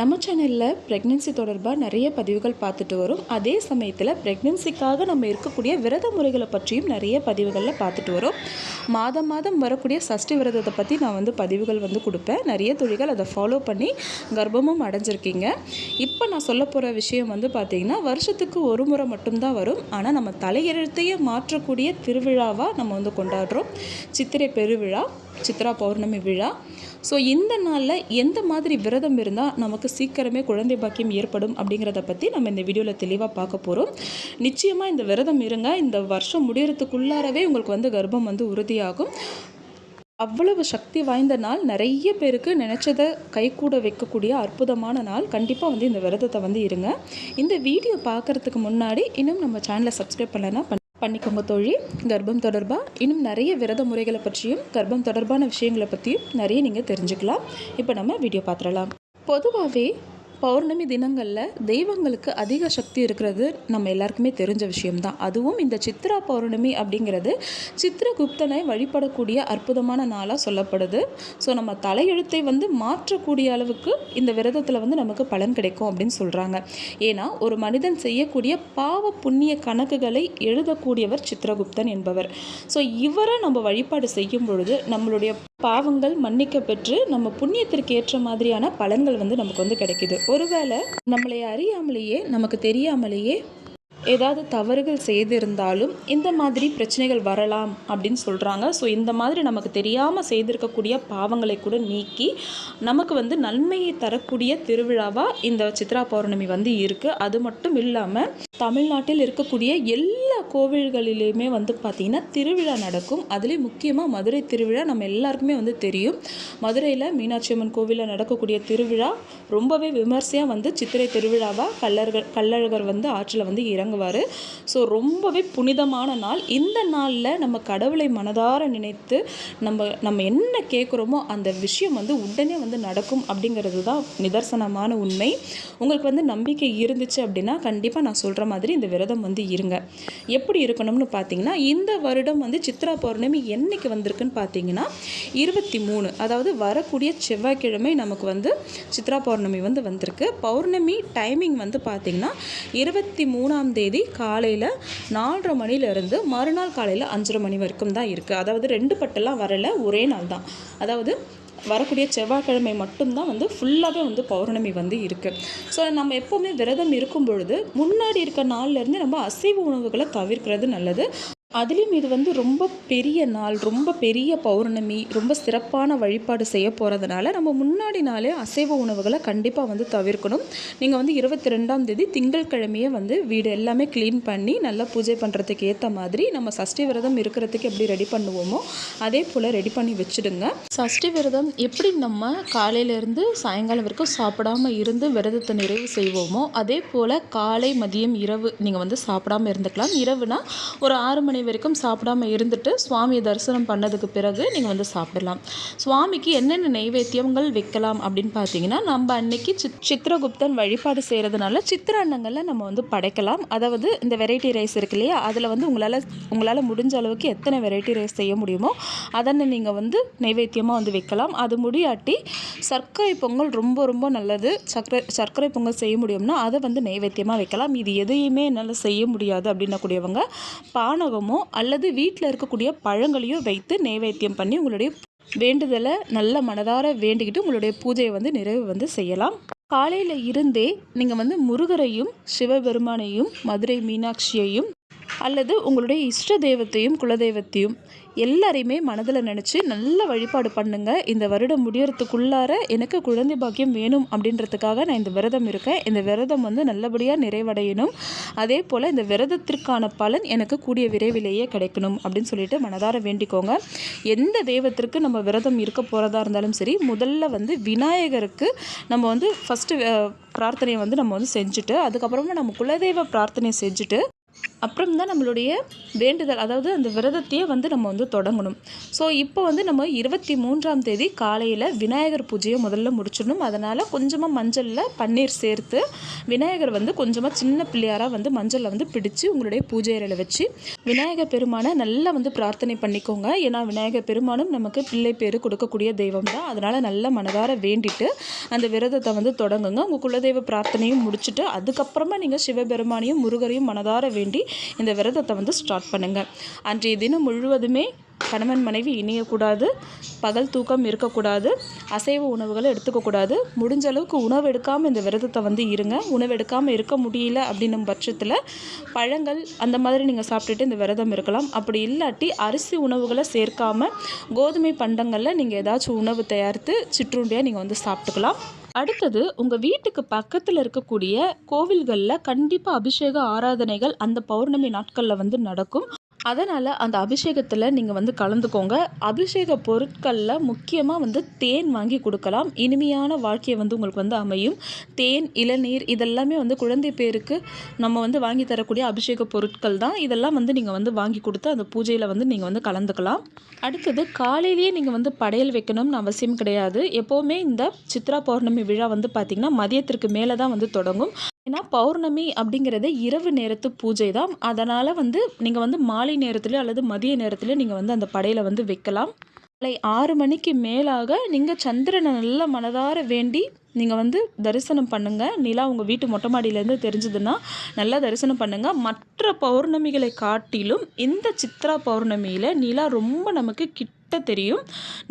நம்ம சேனலில் ப்ரெக்னென்சி தொடர்பாக நிறைய பதிவுகள் பார்த்துட்டு வரும். அதே சமயத்தில் ப்ரெக்னென்சிக்காக நம்ம இருக்கக்கூடிய விரத முறைகளை பற்றியும் நிறைய பதிவுகளில் பார்த்துட்டு வரும். மாதம் மாதம் வரக்கூடிய சஷ்டி விரதத்தை பற்றி நான் வந்து பதிவுகள் வந்து கொடுப்பேன். நிறைய தொழில்கள் அதை ஃபாலோ பண்ணி கர்ப்பமும் அடைஞ்சிருக்கீங்க. இப்போ நான் சொல்ல போகிற விஷயம் வந்து பார்த்திங்கன்னா வருஷத்துக்கு ஒரு முறை மட்டும்தான் வரும். ஆனால் நம்ம தலையெழுத்தையே மாற்றக்கூடிய திருவிழாவாக நம்ம வந்து கொண்டாடுறோம். சித்திரை பெருவிழா சித்ரா பௌர்ணமி விழா. ஸோ இந்த நாளில் எந்த மாதிரி விரதம் இருந்தால் நமக்கு சீக்கிரமே குழந்தை பாக்கியம் ஏற்படும் அப்படிங்கிறத பற்றி நம்ம இந்த வீடியோவில் தெளிவாக பார்க்க போகிறோம் நிச்சயமாக இந்த விரதம் இருங்க. இந்த வருஷம் முடியறதுக்குள்ளாரவே உங்களுக்கு வந்து கர்ப்பம் வந்து உறுதியாகும். அவ்வளவு சக்தி வாய்ந்த நாள். நிறைய பேருக்கு நினச்சதை கைகூட வைக்கக்கூடிய அற்புதமான நாள். கண்டிப்பாக வந்து இந்த விரதத்தை வந்து இருங்க. இந்த வீடியோ பார்க்குறதுக்கு முன்னாடி இன்னும் நம்ம சேனலை சப்ஸ்கிரைப் பண்ணலைன்னா பண்ணிக்கோங்க தோழி. கர்ப்பம் தொடர்பாக இன்னும் நிறைய விரத முறைகளை பற்றியும் கர்ப்பம் தொடர்பான விஷயங்களை பற்றியும் நிறைய நீங்கள் தெரிஞ்சுக்கலாம். இப்போ நம்ம வீடியோ பார்த்துடலாம். பொதுவாகவே பௌர்ணமி தினங்களில் தெய்வங்களுக்கு அதிக சக்தி இருக்கிறது நம்ம எல்லாருக்குமே தெரிஞ்ச விஷயம்தான். அதுவும் இந்த சித்ரா பௌர்ணமி அப்படிங்கிறது சித்திரகுப்தனை வழிபடக்கூடிய அற்புதமான நாளாக சொல்லப்படுது. ஸோ நம்ம தலையெழுத்தை வந்து மாற்றக்கூடிய அளவுக்கு இந்த விரதத்தில் வந்து நமக்கு பலன் கிடைக்கும் அப்படின்னு சொல்கிறாங்க ஏன்னா ஒரு மனிதன் செய்யக்கூடிய பாவ புண்ணிய கணக்குகளை எழுதக்கூடியவர் சித்திரகுப்தன் என்பவர். ஸோ இவரை நம்ம வழிபாடு செய்யும் பொழுது நம்மளுடைய பாவங்கள் மன்னிக்க பெற்று நம்ம புண்ணியத்திற்கு ஏற்ற மாதிரியான பலன்கள் வந்து நமக்கு வந்து கிடைக்குது. ஒருவேளை நம்மளை அறியாமலேயே நமக்கு தெரியாமலேயே ஏதாவது தவறுகள் செய்திருந்தாலும் இந்த மாதிரி பிரச்சனைகள் வரலாம் அப்படின்னு சொல்கிறாங்க ஸோ இந்த மாதிரி நமக்கு தெரியாமல் செய்திருக்கக்கூடிய பாவங்களை கூட நீக்கி நமக்கு வந்து நன்மையை தரக்கூடிய திருவிழாவாக இந்த சித்ரா பௌர்ணமி வந்து இருக்குது அது மட்டும் இல்லாமல் தமிழ்நாட்டில் இருக்கக்கூடிய எல்லா கோவில்களிலையுமே வந்து பார்த்திங்கன்னா திருவிழா நடக்கும். அதுலேயும் முக்கியமாக மதுரை திருவிழா நம்ம எல்லாருக்குமே வந்து தெரியும். மதுரையில் மீனாட்சி அம்மன் கோவிலில் நடக்கக்கூடிய திருவிழா ரொம்பவே விமர்சையாக வந்து சித்திரை திருவிழாவாக கல்லர்கள் கள்ளழகர் வந்து ஆற்றில் வந்து வழங்குவார் ஸோ ரொம்பவே புனிதமான நாள். இந்த நாளில் நம்ம கடவுளை மனதார நினைத்து நம்ம நம்ம என்ன கேட்குறோமோ அந்த விஷயம் வந்து உடனே வந்து நடக்கும் அப்படிங்கிறது தான் நிதர்சனமான உண்மை. உங்களுக்கு வந்து நம்பிக்கை இருந்துச்சு அப்படின்னா கண்டிப்பாக நான் சொல்கிற மாதிரி இந்த விரதம் வந்து இருங்க. எப்படி இருக்கணும்னு பார்த்தீங்கன்னா இந்த வருடம் வந்து சித்ரா பௌர்ணமி என்னைக்கு வந்திருக்குன்னு பார்த்தீங்கன்னா இருபத்தி மூணு அதாவது வரக்கூடிய செவ்வாய்க்கிழமை நமக்கு வந்து சித்ரா பௌர்ணமி வந்து வந்திருக்கு. பௌர்ணமி டைமிங் வந்து பார்த்திங்கன்னா இருபத்தி மூணாம் தேதி தேதி காலையில் நாலரை மணிலேருந்து மறுநாள் காலையில் அஞ்சரை மணி வரைக்கும் தான் இருக்குது அதாவது ரெண்டு பட்டெல்லாம் வரலை ஒரே நாள் தான். அதாவது வரக்கூடிய செவ்வாய்க்கிழமை மட்டும்தான் வந்து ஃபுல்லாகவே வந்து பௌர்ணமி வந்து இருக்குது ஸோ நம்ம எப்போவுமே விரதம் இருக்கும் பொழுது முன்னாடி இருக்க நாள்லேருந்து நம்ம அசைவ உணவுகளை தவிர்க்கிறது நல்லது. அதுலேயும் இது வந்து ரொம்ப பெரிய நாள் ரொம்ப பெரிய பௌர்ணமி ரொம்ப சிறப்பான வழிபாடு செய்ய போகிறதுனால நம்ம முன்னாடி நாளே அசைவ உணவுகளை கண்டிப்பாக வந்து தவிர்க்கணும். நீங்கள் வந்து இருபத்தி ரெண்டாம் தேதி திங்கட்கிழமையே வந்து வீடு எல்லாமே க்ளீன் பண்ணி நல்லா பூஜை பண்ணுறதுக்கு ஏற்ற மாதிரி நம்ம சஷ்டி விரதம் இருக்கிறதுக்கு எப்படி ரெடி பண்ணுவோமோ அதே போல் ரெடி பண்ணி வச்சுடுங்க. சஷ்டி விரதம் எப்படி நம்ம காலையிலேருந்து சாயங்காலம் வரைக்கும் சாப்பிடாம இருந்து விரதத்தை நிறைவு செய்வோமோ அதே போல் காலை மதியம் இரவு நீங்கள் வந்து சாப்பிடாம இருந்துக்கலாம். இரவுனா ஒரு ஆறு மணி வரைக்கும் சாப்பிடாம இருந்துட்டு சுவாமியை தரிசனம் பண்ணதுக்கு பிறகு நீங்கள் வந்து சாப்பிடலாம். சுவாமிக்கு என்னென்ன நைவேத்தியங்கள் வைக்கலாம் அப்படின்னு பார்த்தீங்கன்னா நம்ம அன்னைக்கு சித் சித்திரகுப்தன் வழிபாடு செய்கிறதுனால சித்திர அன்னங்களில் நம்ம வந்து படைக்கலாம். அதாவது இந்த வெரைட்டி ரைஸ் இருக்கு இல்லையா அதில் வந்து உங்களால் உங்களால் முடிஞ்ச அளவுக்கு எத்தனை வெரைட்டி ரைஸ் செய்ய முடியுமோ அதனை நீங்கள் வந்து நைவேத்தியமாக வந்து வைக்கலாம். அது முடியாட்டி சர்க்கரை பொங்கல் ரொம்ப ரொம்ப நல்லது. சர்க்கரை சர்க்கரை பொங்கல் செய்ய முடியும்னா அதை வந்து நைவேத்தியமாக வைக்கலாம். இது எதையுமே என்னால் செய்ய முடியாது அப்படின்னக்கூடியவங்க பானகமும் பழமோ அல்லது வீட்டில் இருக்கக்கூடிய பழங்களையோ வைத்து நைவேத்தியம் பண்ணி உங்களுடைய வேண்டுதலை நல்ல மனதார வேண்டிக்கிட்டு உங்களுடைய பூஜையை வந்து நிறைவு வந்து செய்யலாம். காலையில் இருந்தே நீங்கள் வந்து முருகரையும் சிவபெருமானையும் மதுரை மீனாட்சியையும் அல்லது உங்களுடைய இஷ்ட தெய்வத்தையும் குலதெய்வத்தையும் எல்லாரையுமே மனதில் நினச்சி நல்ல வழிபாடு பண்ணுங்கள் இந்த வருடம் முடியறதுக்குள்ளார எனக்கு குழந்தை பாக்கியம் வேணும் அப்படின்றதுக்காக நான் இந்த விரதம் இருக்கேன். இந்த விரதம் வந்து நல்லபடியாக நிறைவடையணும். அதே போல் இந்த விரதத்திற்கான பலன் எனக்கு கூடிய விரைவிலேயே கிடைக்கணும் அப்படின்னு சொல்லிட்டு மனதார வேண்டிக்கோங்க. எந்த தெய்வத்திற்கு நம்ம விரதம் இருக்க போகிறதா இருந்தாலும் சரி முதல்ல வந்து விநாயகருக்கு நம்ம வந்து ஃபஸ்ட்டு பிரார்த்தனையை வந்து நம்ம வந்து செஞ்சுட்டு அதுக்கப்புறமா நம்ம குலதெய்வ பிரார்த்தனை செஞ்சுட்டு அப்புறம் தான் நம்மளுடைய வேண்டுதல் அதாவது அந்த விரதத்தையே வந்து நம்ம வந்து தொடங்கணும். ஸோ இப்போ வந்து நம்ம இருபத்தி மூன்றாம் தேதி காலையில் விநாயகர் பூஜையை முதல்ல முடிச்சிடணும். அதனால் கொஞ்சமாக மஞ்சளில் பன்னீர் சேர்த்து விநாயகர் வந்து கொஞ்சமாக சின்ன பிள்ளையாராக வந்து மஞ்சளில் வந்து பிடிச்சு உங்களுடைய பூஜை அறையில் வச்சு விநாயகர் பெருமானை நல்லா வந்து பிரார்த்தனை பண்ணிக்கோங்க. ஏன்னா விநாயகர் பெருமானும் நமக்கு பிள்ளை பேர் கொடுக்கக்கூடிய தெய்வம் தான். அதனால் நல்ல மனதார வேண்டிட்டு அந்த விரதத்தை வந்து தொடங்குங்க. உங்கள் குலதெய்வ பிரார்த்தனையும் முடிச்சுட்டு அதுக்கப்புறமா நீங்கள் சிவபெருமானையும் முருகரையும் மனதார வேண்டி இந்த விரதத்தை வந்து ஸ்டார்ட் பண்ணுங்கள் அன்றைய தினம் முழுவதுமே கணவன் மனைவி இணையக்கூடாது பகல் தூக்கம் இருக்கக்கூடாது அசைவ உணவுகளை எடுத்துக்கக்கூடாது. முடிஞ்ச அளவுக்கு உணவு எடுக்காமல் இந்த விரதத்தை வந்து இருங்க. உணவு எடுக்காமல் இருக்க முடியல அப்படின்னும் பட்சத்தில் பழங்கள் அந்த மாதிரி நீங்கள் சாப்பிட்டுட்டு இந்த விரதம் இருக்கலாம். அப்படி இல்லாட்டி அரிசி உணவுகளை சேர்க்காமல் கோதுமை பண்டங்களில் நீங்கள் ஏதாச்சும் உணவு தயாரித்து சிற்றுண்டியாக நீங்கள் வந்து சாப்பிட்டுக்கலாம். அடுத்தது உங்கள் வீட்டுக்கு பக்கத்தில் இருக்கக்கூடிய கோவில்களில் கண்டிப்பாக அபிஷேக ஆராதனைகள் அந்த பௌர்ணமி நாட்களில் வந்து நடக்கும். அதனால் அந்த அபிஷேகத்தில் நீங்கள் வந்து கலந்துக்கோங்க. அபிஷேக பொருட்களில் முக்கியமாக வந்து தேன் வாங்கி கொடுக்கலாம். இனிமையான வாழ்க்கையை வந்து உங்களுக்கு வந்து அமையும். தேன் இளநீர் இதெல்லாமே வந்து குழந்தை பேருக்கு நம்ம வந்து வாங்கி தரக்கூடிய அபிஷேக பொருட்கள் தான். இதெல்லாம் வந்து நீங்கள் வந்து வாங்கி கொடுத்து அந்த பூஜையில் வந்து நீங்கள் வந்து கலந்துக்கலாம். அடுத்தது காலையிலேயே நீங்கள் வந்து படையல் வைக்கணும்னு அவசியம் கிடையாது. எப்போவுமே இந்த சித்ரா பௌர்ணமி விழா வந்து பார்த்திங்கன்னா மதியத்திற்கு மேலே தான் வந்து தொடங்கும். ஏன்னா பௌர்ணமி அப்படிங்கிறது இரவு நேரத்து பூஜை தான். அதனால் வந்து நீங்கள் வந்து மாலை நேரத்துலையோ அல்லது மதிய நேரத்துலையோ நீங்கள் வந்து அந்த படையில் வந்து வைக்கலாம். காலை ஆறு மணிக்கு மேலாக நீங்கள் சந்திரனை நல்ல மனதார வேண்டி நீங்கள் வந்து தரிசனம் பண்ணுங்கள் நிலா உங்கள் வீட்டு மொட்டை மாடியிலேருந்து தெரிஞ்சதுன்னா நல்லா தரிசனம் பண்ணுங்கள் மற்ற பௌர்ணமிகளை காட்டிலும் இந்த சித்ரா பௌர்ணமியில் நிலா ரொம்ப நமக்கு கிட்ட தெரியும்.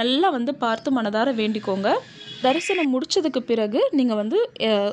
நல்லா வந்து பார்த்து மனதார வேண்டிக்கோங்க. தரிசனம் முடிச்சதுக்கு பிறகு நீங்கள் வந்து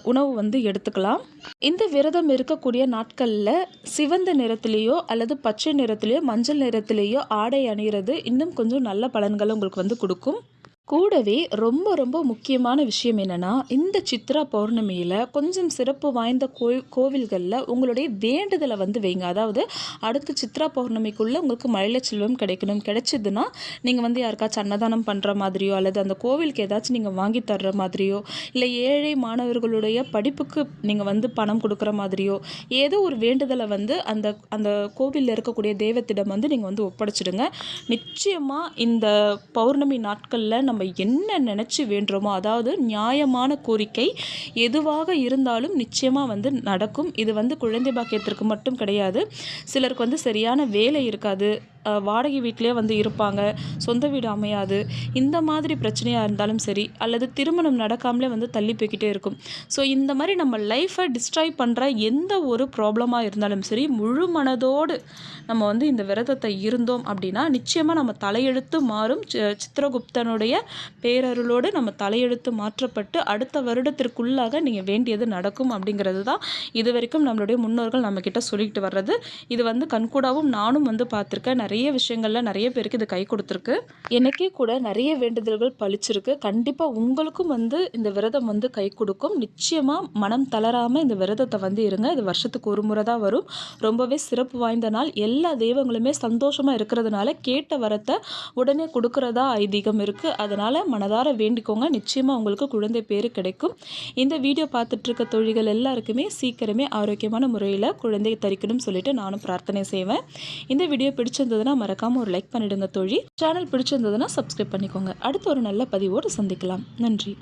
உணவு வந்து எடுத்துக்கலாம். இந்த விரதம் இருக்கக்கூடிய நாட்களில் சிவந்த நிறத்திலேயோ அல்லது பச்சை நிறத்திலேயோ மஞ்சள் நிறத்திலேயோ ஆடை அணிகிறது இன்னும் கொஞ்சம் நல்ல பலன்களை உங்களுக்கு வந்து கொடுக்கும். கூடவே ரொம்ப ரொம்ப முக்கியமான விஷயம் என்னென்னா இந்த சித்ரா பௌர்ணமியில் கொஞ்சம் சிறப்பு வாய்ந்த கோ கோவில்களில் உங்களுடைய வேண்டுதலை வந்து வைங்க. அதாவது அடுத்த சித்ரா பௌர்ணமிக்குள்ளே உங்களுக்கு மயிலச்செல்வம் செல்வம் கிடைக்கணும். கிடைச்சதுன்னா நீங்கள் வந்து யாருக்காச்சும் அன்னதானம் பண்ணுற மாதிரியோ அல்லது அந்த கோவிலுக்கு ஏதாச்சும் நீங்கள் வாங்கி தர்ற மாதிரியோ இல்லை ஏழை மாணவர்களுடைய படிப்புக்கு நீங்கள் வந்து பணம் கொடுக்குற மாதிரியோ ஏதோ ஒரு வேண்டுதலை வந்து அந்த அந்த கோவிலில் இருக்கக்கூடிய தெய்வத்திடம் வந்து நீங்கள் வந்து ஒப்படைச்சிடுங்க. நிச்சயமாக இந்த பௌர்ணமி நாட்களில் நம்ம நம்ம என்ன நினச்சி வேண்டுறோமோ அதாவது நியாயமான கோரிக்கை எதுவாக இருந்தாலும் நிச்சயமாக வந்து நடக்கும். இது வந்து குழந்தை பாக்கியத்திற்கு மட்டும் கிடையாது. சிலருக்கு வந்து சரியான வேலை இருக்காது. வாடகை வீட்டிலே வந்து இருப்பாங்க. சொந்த வீடு அமையாது. இந்த மாதிரி பிரச்சனையாக இருந்தாலும் சரி அல்லது திருமணம் நடக்காமலே வந்து தள்ளி போய்கிட்டே இருக்கும். ஸோ இந்த மாதிரி நம்ம லைஃப்பை டிஸ்ட்ராய் பண்ணுற எந்த ஒரு ப்ராப்ளமாக இருந்தாலும் சரி முழு மனதோடு நம்ம வந்து இந்த விரதத்தை இருந்தோம் அப்படின்னா நிச்சயமாக நம்ம தலையெழுத்து மாறும். சி- சித்திரகுப்தனுடைய பேரருளோடு நம்ம தலையெழுத்து மாற்றப்பட்டு அடுத்த வருடத்திற்குள்ளாக நீங்கள் வேண்டியது நடக்கும் அப்படிங்கிறது தான் இது வரைக்கும் நம்மளுடைய முன்னோர்கள் நம்மக்கிட்ட சொல்லிட்டு வர்றது. இது வந்து கண்கூடாவும் நானும் வந்து பார்த்துருக்கேன். நிறைய விஷயங்கள்ல நிறைய பேருக்கு இது கை கொடுத்துருக்கு. எனக்கே கூட நிறைய வேண்டுதல்கள் பளிச்சிருக்கு. கண்டிப்பாக உங்களுக்கும் வந்து இந்த விரதம் வந்து கை கொடுக்கும். நிச்சயமாக மனம் தளராமல் இந்த விரதத்தை வந்து இருங்க. இது வருஷத்துக்கு ஒரு முறை தான் வரும். ரொம்பவே சிறப்பு வாய்ந்த நாள். எல்லா தெய்வங்களுமே சந்தோஷமாக இருக்கிறதுனால கேட்ட வரத்தை உடனே கொடுக்கறதா ஐதீகம் இருக்குது அதனால் மனதார வேண்டிக்கோங்க. நிச்சயமாக உங்களுக்கு குழந்தை பேர் கிடைக்கும். இந்த வீடியோ பார்த்துட்ருக்க தொழில்கள் எல்லாருக்குமே சீக்கிரமே ஆரோக்கியமான முறையில் குழந்தையை தரிக்கணும்னு சொல்லிட்டு நானும் பிரார்த்தனை செய்வேன். இந்த வீடியோ பிடிச்சிருந்ததுன்னா மறக்காமல் ஒரு லைக் பண்ணிடுங்க தோழி. சேனல் பிடிச்சிருந்ததுன்னா சப்ஸ்கிரைப் பண்ணிக்கோங்க. அடுத்து ஒரு நல்ல பதிவோடு சந்திக்கலாம். நன்றி.